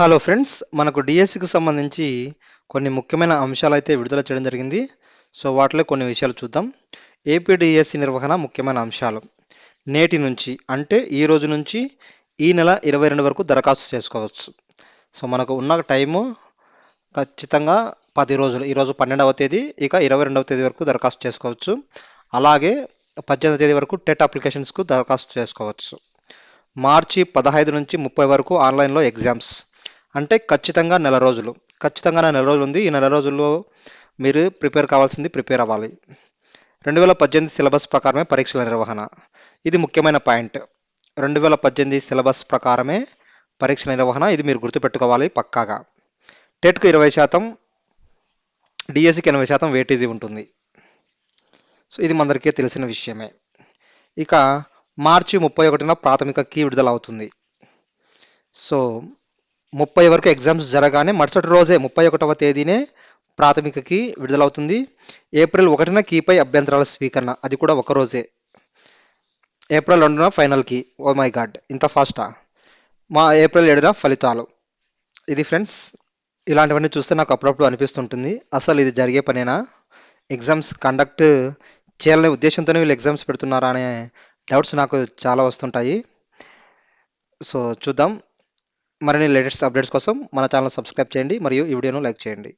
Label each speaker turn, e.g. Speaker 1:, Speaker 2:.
Speaker 1: Hello friends మనకు డిఎస్సికి సంబంధించి కొన్ని ముఖ్యమైన అంశాలు అయితే విడుదల చేయడం జరిగింది. సో వాటిలో కొన్ని విషయాలు చూద్దాం. ఏపీ డిఎస్సి నిర్వహణ ముఖ్యమైన అంశాలు. నేటి నుంచి అంటే ఈ రోజు నుంచి ఈ నెల ఇరవై రెండు వరకు దరఖాస్తు చేసుకోవచ్చు. సో మనకు ఉన్న టైము ఖచ్చితంగా పది రోజులు ఈరోజు పన్నెండవ తేదీ ఇక ఇరవై రెండవ తేదీ వరకు దరఖాస్తు చేసుకోవచ్చు. అలాగే పద్దెనిమిది తేదీ వరకు టెట్ అప్లికేషన్స్కు దరఖాస్తు చేసుకోవచ్చు. మార్చి పదహైదు నుంచి ముప్పై వరకు ఆన్లైన్లో ఎగ్జామ్స్. అంటే ఖచ్చితంగా నెల రోజులు. ఖచ్చితంగా నెల రోజులు ఉంది. ఈ నెల రోజుల్లో మీరు ప్రిపేర్ కావాల్సింది ప్రిపేర్ అవ్వాలి. రెండు వేల పద్దెనిమిది సిలబస్ ప్రకారమే పరీక్షల నిర్వహణ. ఇది ముఖ్యమైన పాయింట్. రెండు వేల పద్దెనిమిది సిలబస్ ప్రకారమే పరీక్షల నిర్వహణ. ఇది మీరు గుర్తుపెట్టుకోవాలి పక్కాగా. టెట్కు ఇరవై శాతం డిఎస్సికి ఎనభై శాతం వేటేజీ ఉంటుంది. సో ఇది మనందరికీ తెలిసిన విషయమే. ఇక మార్చి ముప్పై ఒకటిన ప్రాథమిక కీ విడుదల అవుతుంది. సో ముప్పై వరకు ఎగ్జామ్స్ జరగానే మరుసటి రోజే ముప్పై ఒకటవ తేదీనే ప్రాథమికకి విడుదలవుతుంది. ఏప్రిల్ ఒకటిన కీపై అభ్యంతరాల స్వీకరణ. అది కూడా ఒక రోజే. ఏప్రిల్ రెండున ఫైనల్కి. Oh my god. ఇంత ఫాస్టా? మా ఏప్రిల్ ఏడున ఫలితాలు. ఇది ఫ్రెండ్స్ ఇలాంటివన్నీ చూస్తే నాకు అప్పుడప్పుడు అనిపిస్తుంటుంది. అసలు ఇది జరిగే పనేనా? ఎగ్జామ్స్ కండక్ట్ చేయాలనే ఉద్దేశంతోనే వీళ్ళు ఎగ్జామ్స్ పెడుతున్నారా అనే డౌట్స్ నాకు చాలా వస్తుంటాయి. సో చూద్దాం. మరిన్ని లేటెస్ట్ అప్డేట్స్ కోసం మన ఛానల్ సబ్స్క్రైబ్ చేయండి మరియు ఈ వీడియోను లైక్ చేయండి.